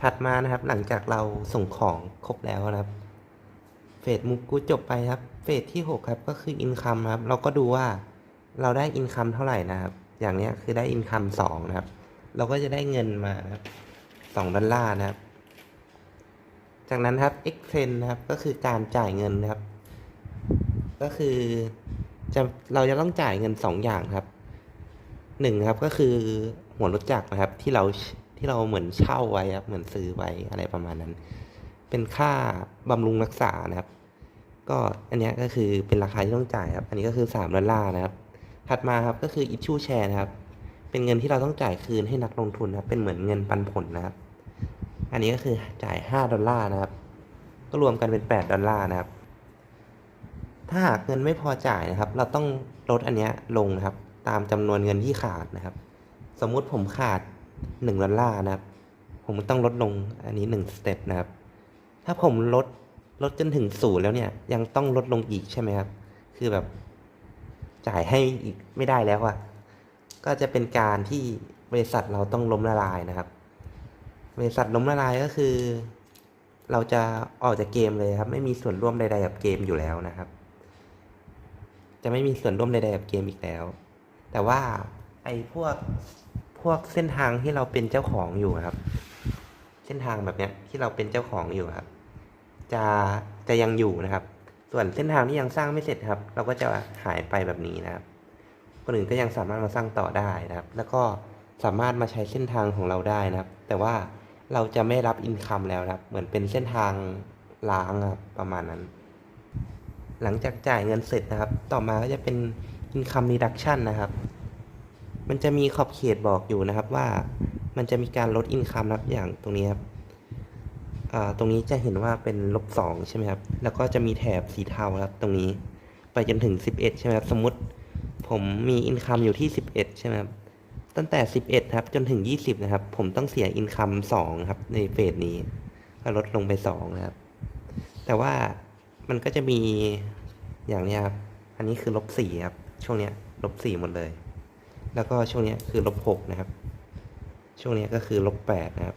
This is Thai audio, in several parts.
ถัดมานะครับหลังจากเราส่งของครบแล้วนะครับเฟสมุกกูจบไปครับเฟสที่หกครับก็คืออินคัมครับ เราก็ดูว่าเราได้อินคัมเท่าไหร่นะครับ อย่างเนี้ยคือได้อินคัมสองนะครับ เราก็จะได้เงินมาครับสองดอลลาร์นะครับ จากนั้นครับ exchange นะครับก็คือการจ่ายเงินนะครับ ก็คือจะเราจะต้องจ่ายเงินสองอย่างครับหนึ่งครับก็คือหัวรถจักรนะครับที่เรา ที่เราเหมือนเช่าไว้ครับเหมือนซื้อไว้อะไรประมาณนั้น เป็นค่าบำรุงรักษานะครับ ก็อันนี้ก็คือเป็นราคาที่ต้องจ่ายครับ อันนี้ก็คือสามดอลลาร์นะครับ ถัดมาครับก็คือ issue share นะครับ เป็นเงินที่เราต้องจ่ายคืนให้นักลงทุนนะครับ เป็นเหมือนเงินปันผลนะครับ อันนี้ก็คือจ่ายห้าดอลลาร์นะครับ ก็รวมกันเป็นแปดดอลลาร์นะครับ ถ้าหากเงินไม่พอจ่ายนะครับ เราต้องลดอันนี้ลงนะครับ ตามจำนวนเงินที่ขาดนะครับ สมมุติผมขาด หนึ่งดอลลาร์นะครับ ผมต้องลดลงอันนี้หนึ่งสเต็ปนะครับ ถ้าผมลดลดจนถึงศูนย์แล้วเนี่ย ยังต้องลดลงอีกใช่ไหมครับ คือแบบจ่ายให้อีกไม่ได้แล้วอะก็จะเป็นการที่บริษัทเราต้องล้มละลายนะครับ บริษัทล้มละลายก็คือ เราจะออกจากเกมเลยครับ ไม่มีส่วนร่วมใดๆกับเกมอยู่แล้วนะครับ จะไม่มีส่วนร่วมใดๆกับเกมอีกแล้ว แต่ว่าไอ้พวก พวกเส้นทางที่เราเป็นเจ้าของอยู่ครับ เส้นทางแบบเนี้ยที่เราเป็นเจ้าของอยู่ครับ จะจะยังอยู่นะครับ ส่วนเส้นทางที่ยังสร้างไม่เสร็จครับ เราก็จะหายไปแบบนี้นะครับ คนอื่นก็ยังสามารถมาสร้างต่อได้นะครับ แล้วก็สามารถมาใช้เส้นทางของเราได้นะครับ แต่ว่าเราจะไม่รับอินคัมแล้วนะครับ เหมือนเป็นเส้นทางล้างครับประมาณนั้น หลังจากจ่ายเงินเสร็จนะครับ ต่อมาก็จะเป็น income reduction นะครับ มันจะมีขอบเขตบอกอยู่นะครับว่ามันจะมีการลด income นะครับอย่างตรงนี้ครับตรงนี้จะเห็นว่าเป็นลบสองใช่ไหมครับ แล้วก็จะมีแถบสีเทาครับ ตรงนี้ไปจนถึง 11 ใช่ไหมครับ สมมติผมมี income อยู่ที่ 11 ใช่ไหมครับ ตั้งแต่ 11 ครับ จนถึง 20 นะครับ ผมต้องเสีย income 2ครับ ในเฟสนี้ก็ลดลงไป2นะครับ แต่ว่ามันก็จะมีอย่างนี้ครับ อันนี้คือลบสี่ครับ ช่วงเนี้ยลบสี่หมดเลย แล้วก็ช่วงนี้คือลบหกนะครับ ช่วงนี้ก็คือลบแปดนะครับ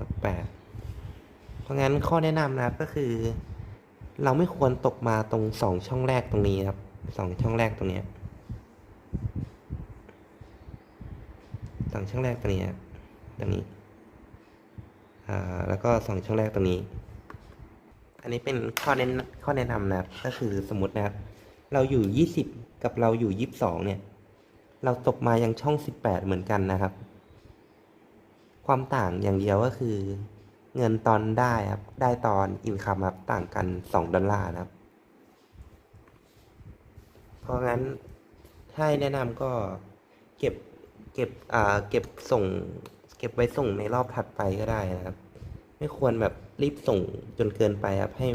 ลบแปดเพราะงั้นข้อแนะนำนะครับก็คือ เราไม่ควรตกมาตรงสองช่องแรกตรงนี้ครับสองช่องแรกตรงเนี้ยสองช่องแรกตรงนี้ตรงนี้อ่าแล้วก็สองช่องแรกตรงนี้ อันนี้เป็นข้อแนะนข้อแนะนำนะครับ ก็คือสมมตินะครับ เราอยู่ยี่สิบกับเราอยู่ยี่สิบสองเนี่ย เราตกมายังช่องสิบแปดเหมือนกันนะครับ ความต่างอย่างเดียวก็คือ เงินตอนได้ครับ ได้ตอนอินคัมครับต่างกันสองดอลลาร์นะครับ เพราะงั้นถ้าให้แนะนำก็เก็บเก็บอ่าเก็บส่ง เก็บไว้ส่งในรอบถัดไปก็ได้นะครับ ไม่ควรแบบรีบส่งจนเกินไปครับให้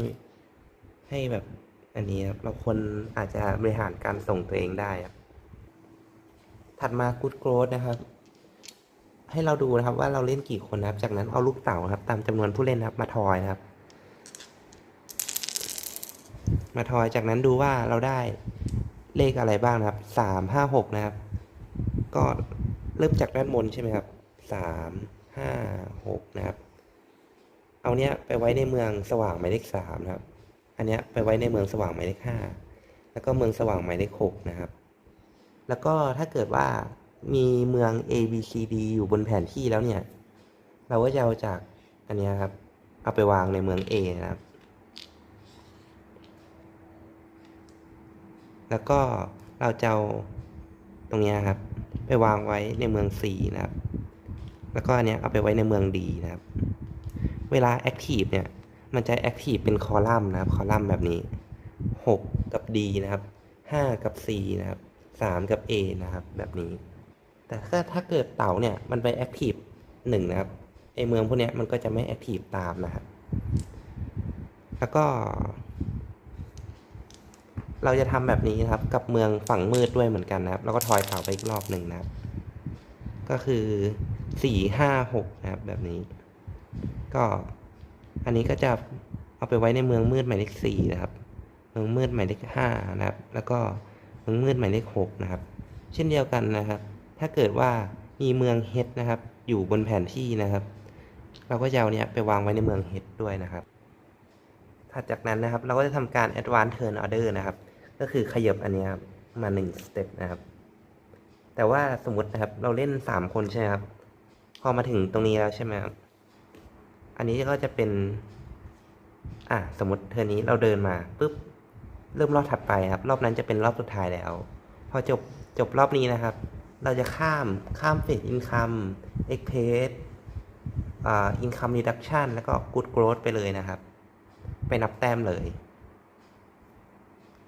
ให้แบบอันนี้ครับเราควรอาจจะบริหารการส่งตัวเองได้ครับ ถัดมา Good Growth นะครับ ให้เราดูนะครับว่าเราเล่นกี่คนนะครับ จากนั้นเอาลูกเต๋านะครับ ตามจำนวนผู้เล่นนะครับ มาทอยนะครับ มาทอยจากนั้นดูว่าเราได้เลขอะไรบ้างนะครับสามห้าหกนะครับ ก็เริ่มจากด้านบนใช่ไหมครับสามห้าหกนะครับ เอาเนี้ยไปไว้ในเมืองสว่างหมายเลขสามนะครับ อันเนี้ยไปไว้ในเมืองสว่างหมายเลขห้าแล้วก็เมืองสว่างหมายเลขหกนะครับ แล้วก็ถ้าเกิดว่ามีเมือง A B C D อยู่บนแผนที่แล้วเนี่ย เราก็จะเอาจากอันนี้ครับ เอาไปวางในเมือง A นะครับ แล้วก็เราจะเอาตรงนี้ครับ ไปวางไว้ในเมือง C นะครับ แล้วก็อันนี้เอาไปไว้ในเมือง D นะครับ เวลา Active เนี่ย มันจะ Active เป็นคอลัมน์นะครับ คอลัมน์แบบนี้ 6 กับ D นะครับ 5 กับ C นะครับ 3 กับ A นะครับ แบบนี้ แต่ถ้าถ้าเกิดเต๋าเนี่ยมันไป Active 1นะครับไอเมืองพวกนี้มันก็จะไม่ Active ตามนะครับ แล้วก็ เราจะทำแบบนี้นะครับ กับเมืองฝั่งมืดด้วยเหมือนกันนะครับ แล้วก็ทอยเต๋าไปอีกรอบหนึ่งนะครับ ก็คือสี่ห้าหกนะครับ แบบนี้ ก็อันนี้ก็จะเอาไปไว้ในเมืองมืดหมายเลขสี่นะครับ เมืองมืดหมายเลขห้านะครับ แล้วก็ เมืองมืดหมายเลขหกนะครับ เช่นเดียวกันนะครับ ถ้าเกิดว่ามีเมืองเฮดนะครับ อยู่บนแผนที่นะครับ เราก็จะเอาเนี่ยไปวางไว้ในเมืองเฮดด้วยนะครับ ถัดจากนั้นนะครับ เราก็จะทำการ advance turn order นะครับ ก็คือขยับอันเนี้ยมาหนึ่งสเต็ปนะครับ แต่ว่าสมมตินะครับเราเล่นสามคนใช่ไหมครับ พอมาถึงตรงนี้แล้วใช่ไหมครับ อันนี้ก็จะเป็น อะสมมติเทอร์นี้เราเดินมาปุ๊บ เริ่มรอบถัดไปครับ รอบนั้นจะเป็นรอบสุดท้ายแล้ว พอจบจบรอบนี้นะครับ เราจะข้ามข้ามเฟสอินคัมเอ็กเพสอ่าอินคัมรีดักชันแล้วก็กูดโกรดไปเลยนะครับ ไปนับแต้มเลย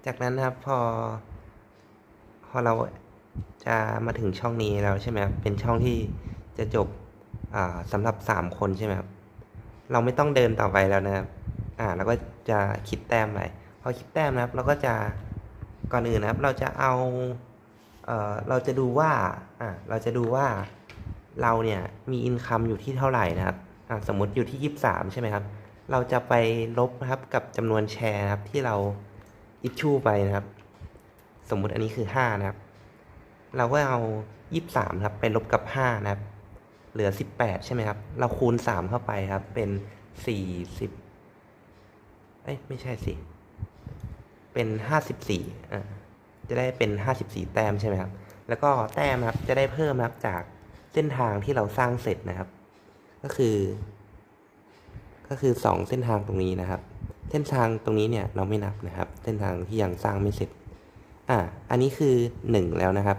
จากนั้นนะครับพอ พอเราจะมาถึงช่องนี้แล้วใช่ไหมครับเป็นช่องที่จะจบอ่าสำหรับสามคนใช่ไหมครับ เราไม่ต้องเดินต่อไปแล้วนะครับ อ่าเราก็จะคิดแต้มไป พอคิดแต้มนะครับ เราก็จะก่อนอื่นนะครับ เราจะเอาเอ่อเราจะดูว่าอ่าเราจะดูว่าเราเนี่ยมีอินคัมอยู่ที่เท่าไหร่นะครับอ่าสมมติอยู่ที่ยี่สามใช่ไหมครับ เราจะไปลบนะครับกับจำนวนแชร์นะครับที่เราอิชชูไปนะครับ สมมุติอันนี้คือห้านะครับ เราก็เอายี่สามครับไปลบกับห้านะครับ เหลือสิบแปดใช่ไหมครับ เราคูณสามเข้าไปครับ เป็นสี่สิบเอ้ยไม่ใช่สิ เป็นห้าสิบสี่อ่าจะได้เป็นห้าสิบสี่แต้มใช่ไหมครับ แล้วก็แต้มครับจะได้เพิ่มครับจากเส้นทางที่เราสร้างเสร็จนะครับ ก็คือ ก็คือสองเส้นทางตรงนี้นะครับ เส้นทางตรงนี้เนี่ยเราไม่นับนะครับ เส้นทางที่ยังสร้างไม่เสร็จ อ่า อันนี้คือหนึ่งแล้วนะครับ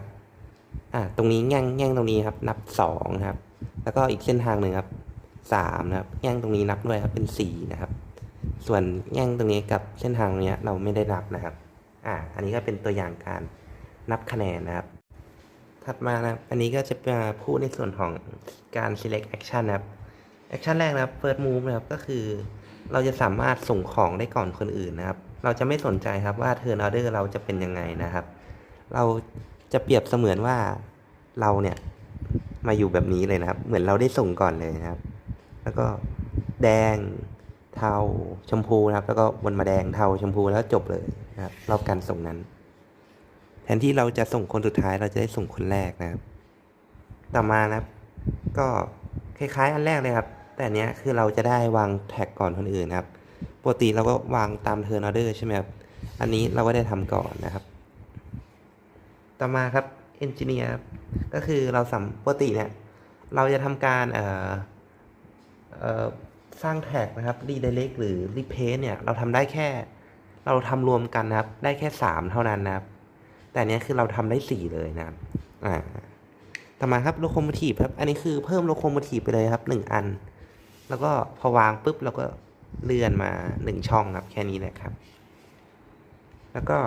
อ่า ตรงนี้แง่งแง่งตรงนี้ครับ นับสองนะครับ แล้วก็อีกเส้นทางหนึ่งครับสามนะครับ แง่งตรงนี้นับด้วยครับเป็นสี่นะครับ ส่วนแง่งตรงนี้กับเส้นทางตรงนี้เราไม่ได้นับนะครับ อ่า อันนี้ก็เป็นตัวอย่างการนับคะแนนนะครับ ถัดมานะครับ อันนี้ก็จะมาพูดในส่วนของการ select action นะครับ action แรกนะครับ first move นะครับ ก็คือ เราจะสามารถส่งของได้ก่อนคนอื่นนะครับ เราจะไม่สนใจครับว่า turn order เราจะเป็นยังไงนะครับ เราจะเปรียบเสมือนว่าเราเนี่ยมาอยู่แบบนี้เลยนะครับ เหมือนเราได้ส่งก่อนเลยนะครับ แล้วก็แดง เทาชมพูนะครับ แล้วก็วนมาแดงเทาชมพูแล้วจบเลยนะครับรอบการส่งนั้น แทนที่เราจะส่งคนสุดท้ายเราจะได้ส่งคนแรกนะครับ ต่อมานะครับ ก็คล้ายๆ อันแรกเลยครับ แต่เนี้ยคือเราจะได้วางแท็กก่อนคนอื่นนะครับปกติเราก็วางตามเทอร์นอเดอร์ใช่ไหมครับอันนี้เราก็ได้ทำก่อนนะครับ ต่อมาครับเอนจิเนียร์ก็คือเราสัมปกติเนี่ยเราจะทำการเอ่อเอ่อ สร้างแท็กนะครับรีเดเ c กหรือรีเพสเนี่ยเราทำได้แค่ เราทำรวมกันนะครับ ได้แค่สามเท่านั้นนะครับ แต่เนี้ยคือเราทำได้สี่เลยนะครับอ่าต่อมาครับโลโคโมทีฟครับ อันนี้คือเพิ่มโลโคโมทีฟไปเลยครับหนึ่งอัน แล้วก็พอวางปุ๊บเราก็เลื่อนมาหนึ่งช่องครับ แค่นี้แหละครับ แล้วก็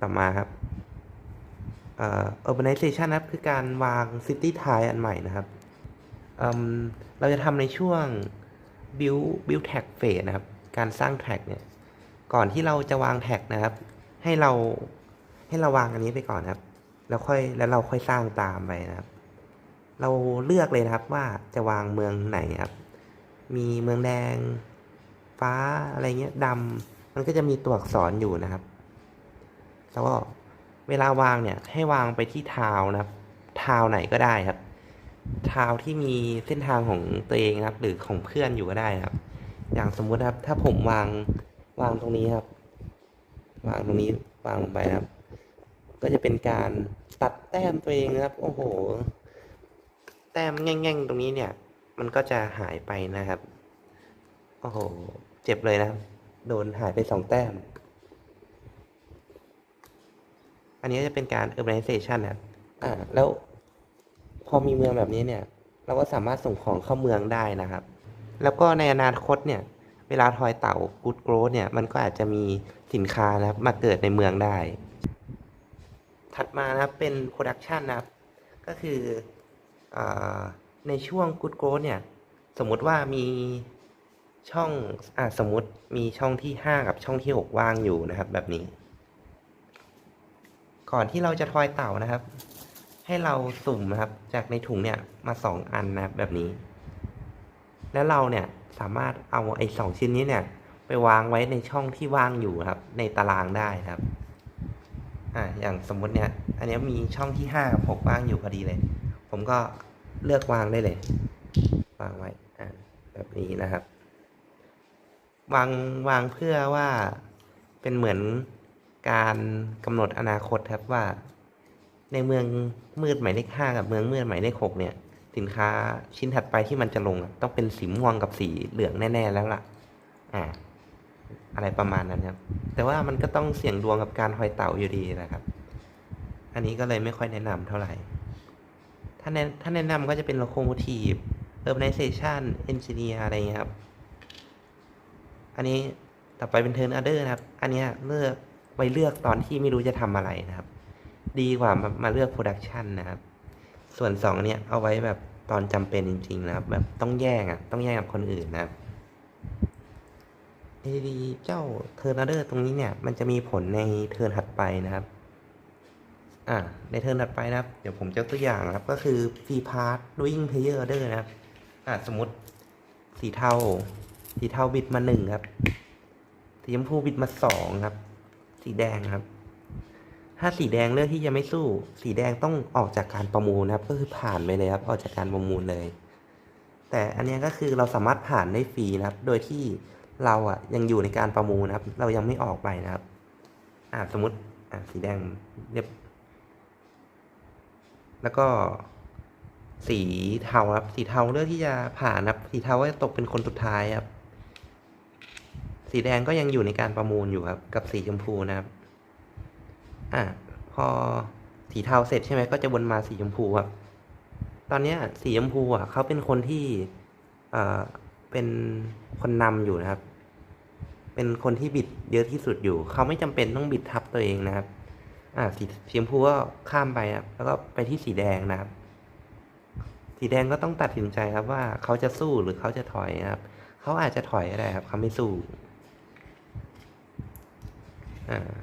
ต่อมาครับเอ่อ urbanization นะครับ คือการวาง city tie อันใหม่นะครับเอิ่มเราจะทำในช่วง build build tag phase นะครับ การสร้างแท็กเนี่ย ก่อนที่เราจะวางแท็กนะครับ ให้เราให้เราวางอันนี้ไปก่อนครับ แล้วค่อยแล้วเราค่อยสร้างตามไปนะครับ เราเลือกเลยนะครับว่าจะวางเมืองไหนครับ มีเมืองแดง ฟ้าอะไรเงี้ยดำมันก็จะมีตัวอักษรอยู่นะครับ แล้วก็เวลาวางเนี่ยให้วางไปที่ทาวนะครับ ทาวไหนก็ได้ครับ ทาวที่มีเส้นทางของตัวเองครับ หรือของเพื่อนอยู่ก็ได้ครับ อย่างสมมุติครับ ถ้าผมวางวางตรงนี้ครับ วางตรงนี้วางลงไปครับ ก็จะเป็นการตัดแต้มตัวเองนะครับ โอ้โห แต้มแง่งๆตรงนี้เนี่ย มันก็จะหายไปนะครับ โอ้โห เจ็บเลยนะครับ โดนหายไปสองแต้ม อันนี้จะเป็นการ urbanization นะครับอ่าแล้ว พอมีเมืองแบบนี้เนี่ย เราก็สามารถส่งของเข้าเมืองได้นะครับ แล้วก็ในอนาคตเนี่ย เวลาทอยเต่า good growth เนี่ย มันก็อาจจะมีสินค้านะครับมาเกิดในเมืองได้ ถัดมานะครับเป็น production นะครับ ก็คืออในช่วง good growth เนี่ย สมมุติว่ามีช่องอ่าสมมติมีช่องที่ 5 กับช่องที่ 6 ว่างอยู่นะครับ แบบนี้ ก่อนที่เราจะทอยเต่านะครับ ให้เราสุ่มนะครับ จากในถุงเนี่ยมาสองอันนะครับแบบนี้ แล้วเราเนี่ยสามารถเอาไอ้สองชิ้นนี้เนี่ย ไปวางไว้ในช่องที่ว่างอยู่ครับ ในตารางได้ครับ อ่าอย่างสมมติเนี่ย อันนี้มีช่องที่ห้ากับหกว่างอยู่พอดีเลย ผมก็เลือกวางได้เลย วางไว้อ่าแบบนี้นะครับ วางวางเพื่อว่าเป็นเหมือนการกำหนดอนาคตครับว่า ในเมืองมืดหมายเลขห้ากับเมืองมืดหมายเลขหกเนี่ย สินค้าชิ้นถัดไปที่มันจะลงต้องเป็นสีม่วงกับสีเหลืองแน่ ๆ แล้วล่ะ อ่า อะไรประมาณนั้นครับ แต่ว่ามันก็ต้องเสี่ยงดวงกับการหอยเต่าอยู่ดีนะครับ อันนี้ก็เลยไม่ค่อยแนะนำเท่าไหร่ ถ้าแนะถ้าแนะนำก็จะเป็น locomotive urbanization engineer อะไรเงี้ยครับ อันนี้ต่อไปเป็น turn order นะครับ อันนี้เลือกไว้เลือกตอนที่ไม่รู้จะทำอะไรนะครับ ดีกว่ามามาเลือก production นะครับ ส่วนสองเนี่ยเอาไว้แบบตอนจำเป็นจริง ๆ นะครับ แบบต้องแย่งอะ ต้องแย่งกับคนอื่นนะครับ AD เจ้า turn order ตรงนี้เนี่ย มันจะมีผลในเทิร์นถัดไปนะครับ อ่า ในเทิร์นถัดไปนะครับ เดี๋ยวผมจะตัวอย่างนะครับ ก็คือ free pass doing player order นะครับ อ่าสมมติสีเทาสีเทาบิดมาหนึ่งครับ สีชมพูบิดมาสองครับ สีแดงครับ ถ้าสีแดงเลือกที่จะไม่สู้ สีแดงต้องออกจากการประมูลนะครับ ก็คือผ่านไปเลยครับ ออกจากการประมูลเลย แต่อันนี้ก็คือเราสามารถผ่านได้ฟรีนะครับ โดยที่เราอะยังอยู่ในการประมูลนะครับ เรายังไม่ออกไปนะครับ อ่าสมมติอ่าสีแดงเรียบ แล้วก็สีเทาครับ สีเทาเลือกที่จะผ่านครับ สีเทาก็จะตกเป็นคนสุดท้ายครับ สีแดงก็ยังอยู่ในการประมูลอยู่ครับ กับสีชมพูนะครับ อะพอสีเทาเสร็จใช่ไหมก็จะวนมาสีชมพูครับตอนนี้สีชมพูอะเขาเป็นคนที่เอ่อเป็นคนนำอยู่นะครับ เป็นคนที่บิดเยอะที่สุดอยู่ เขาไม่จำเป็นต้องบิดทับตัวเองนะครับ อ่าสีสีชมพูก็ข้ามไปครับแล้วก็ไปที่สีแดงนะครับ สีแดงก็ต้องตัดสินใจครับว่าเขาจะสู้หรือเขาจะถอยนะครับ เขาอาจจะถอยก็ได้ครับ เขาไม่สู้ อ่า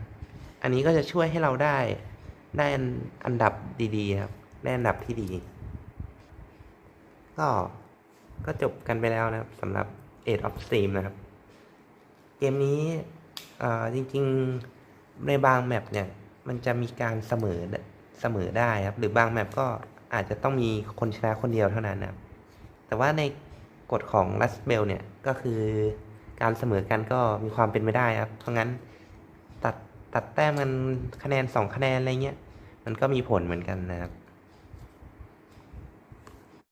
อันนี้ก็จะช่วยให้เราได้ได้อันดับดีๆครับได้อันดับที่ดี ก็ก็จบกันไปแล้วนะครับสำหรับ Age of Steam นะครับ เกมนี้อ่อจริงๆในบางแมปเนี่ย มันจะมีการเสมอเสมอได้ครับ หรือบางแมปก็อาจจะต้องมีคนชนะคนเดียวเท่านั้นนะครับ แต่ว่าในกฎของ l a s t b e l l เนี่ย ก็คือการเสมอกันก็มีความเป็นไปได้ครับ เพราะงั้น ตัดแต้มกันคะแนนสองคะแนนอะไรเงี้ย มันก็มีผลเหมือนกันนะครับ